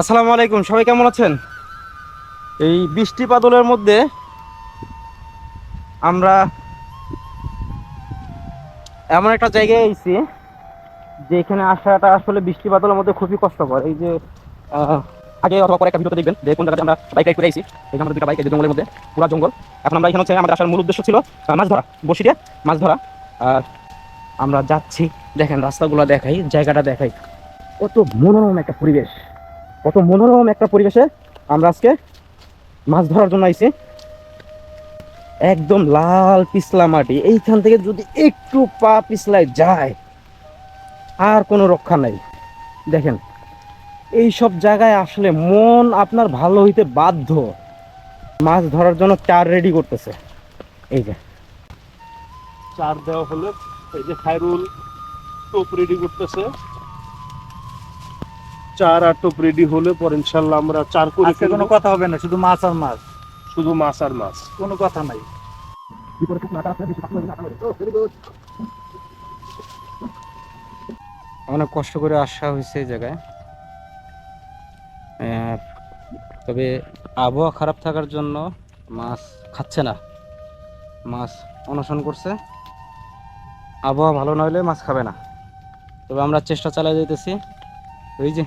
আসসালামু আলাইকুম, সবাই কেমন আছেন? এই বৃষ্টি বাদলের মধ্যে আমরা এমন একটা জায়গায় এসেছি যে এখানে আসাটা আসলে বৃষ্টি বাদলের মধ্যে খুবই কষ্টকর। এই যে আগে অথবা পরে একটা ভিডিওতে দেখবেন যে কোন জায়গাতে আমরা বাইক রাইড করে আইছি আমাদের দুটা বাইক জঙ্গলের মধ্যে, পুরো জঙ্গল। এখন আমরা এখানে হচ্ছে আমাদের আসার মূল উদ্দেশ্য ছিল মাছ ধরা বসি দিয়ে মাছ ধরা। আর আমরা যাচ্ছি, দেখেন রাস্তাগুলো দেখাই, জায়গাটা দেখাই। কত মনোরম একটা পরিবেশ। কত মনোরম একটা পরিবেশে আমরা আজকে মাছ ধরার জন্য আইছি। একদম লাল পিছলা মাটি। এইখান থেকে যদি একটু পা পিছলায় যায়, আর কোনো রক্ষা নাই। দেখেন, এই সব জায়গায় আসলে মন আপনার ভালো হইতে বাধ্য। মাছ ধরার জন্য চার রেডি করতেছে। এই যে। চার দেওয়া হলে। এই যে খায়রুল টোপ রেডি করতেছে। চার আর টোপ রেডি হলে পর ইনশাল্লাহ আমরা চার করে আজকে কোনো কথা হবে না শুধু মাছ আর মাছ। শুধু মাছ আর মাছ। কোনো কথা নাই। অনেক কষ্ট করে আসা হয়েছে এই জায়গায়। আহ, তবে আবহাওয়া খারাপ থাকার জন্য মাছ খাচ্ছে না। মাছ অনশন করছে। আবহাওয়া ভালো না হলে মাছ খাবে না। তবে আমরা চেষ্টা চালিয়ে যেতেছি ওই যে